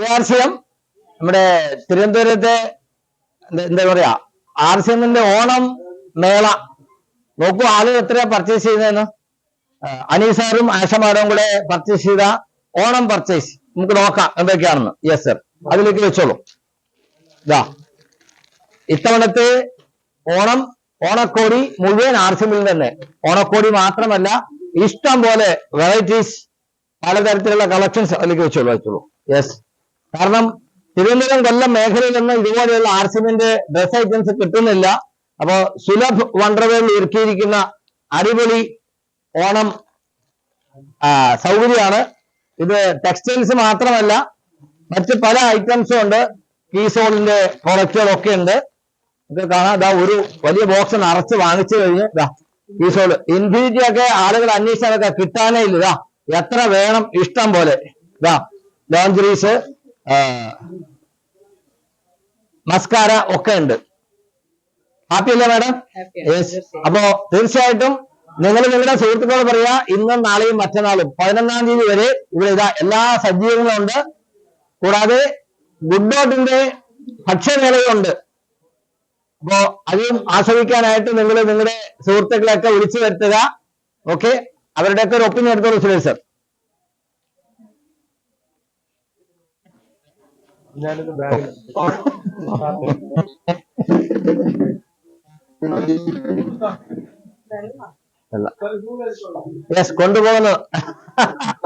R C M നമ്മുടെ തിരുവനന്തപുരത്തെ എന്താ- പറയാ? ആർ സി എമ്മിന്റെ ഓണം മേള. നോക്കൂ ആളുകൾ എത്രയാ പർച്ചേസ് ചെയ്യുന്നതെന്ന് അനീസാറും ആഷ മാഡവും കൂടെ പർച്ചേസ് ചെയ്ത ഓണം പർച്ചേസ് നമുക്ക് നോക്കാം എന്തൊക്കെയാണെന്ന്. യെസ് സർ അതിലേക്ക് വെച്ചോളൂ. ഇതാ ഇത്തവണത്തെ ഓണം ഓണക്കോടി മുഴുവൻ ആർ സി എമ്മിൽ തന്നെ. ഓണക്കോടി മാത്രമല്ല ഇഷ്ടം പോലെ വെറൈറ്റീസ് പലതരത്തിലുള്ള കളക്ഷൻസ് അതിലേക്ക് വെച്ചോളൂ വെച്ചോളൂ. യെസ് കാരണം തിരുവനന്തപുരം കൊല്ലം മേഖലയിൽ നിന്ന് ഇതുപോലെയുള്ള ആർ സിമെന്റ് ഡ്രസ് ഐറ്റംസ് കിട്ടുന്നില്ല. അപ്പോ സുലഭ് വണ്ടർവേളിൽ ഒരുക്കിയിരിക്കുന്ന അടിപൊളി ഓണം സൗകര്യമാണ്. ഇത് ടെക്സ്റ്റൈൽസ് മാത്രമല്ല മറ്റ് പല ഐറ്റംസും ഉണ്ട്. കീസോളിന്റെ പ്രൊഡക്റ്റുകളൊക്കെ ഉണ്ട്. നമുക്ക് കാണാം. ഇതാ ഒരു വലിയ ബോക്സ് നിറച്ച് വാങ്ങിച്ചു കഴിഞ്ഞ് ഇതാ കീസോൾ. ഇൻഫിനിറ്റി ഒക്കെ ആളുകൾ അന്വേഷിച്ചാലൊക്കെ കിട്ടാനേ ഇല്ല. ഇതാ എത്ര വേണം ഇഷ്ടം പോലെ. ഇതാ ലോഞ്ചറീസ് മസ്കാര ഒക്കെ ഉണ്ട്. ഹാപ്പി അല്ലേ മാഡം അപ്പോ തീർച്ചയായിട്ടും നിങ്ങൾ നിങ്ങളുടെ സുഹൃത്തുക്കളോട് പറയാ ഇന്നും നാളെയും മറ്റന്നാളും. പതിനൊന്നാം തീയതി വരെ ഇവിടെ ഇതാ എല്ലാ സജ്ജീകരണങ്ങളും ഉണ്ട്. കൂടാതെ ഗുഡ് ഡോട്ടിന്റെ ഭക്ഷ്യമേളയുണ്ട്. അപ്പോ അതും ആസ്വദിക്കാനായിട്ട് നിങ്ങൾ നിങ്ങളുടെ സുഹൃത്തുക്കളെയൊക്കെ വിളിച്ചു വരുത്തുക. ഓക്കെ അവരുടെയൊക്കെ ഒരു ഒപ്പീനിയൻ എടുത്തോളൂ സുരേഷ് സർ ഞാനിത് ബാഗിൽ യെസ് കൊണ്ടുപോകുന്നു.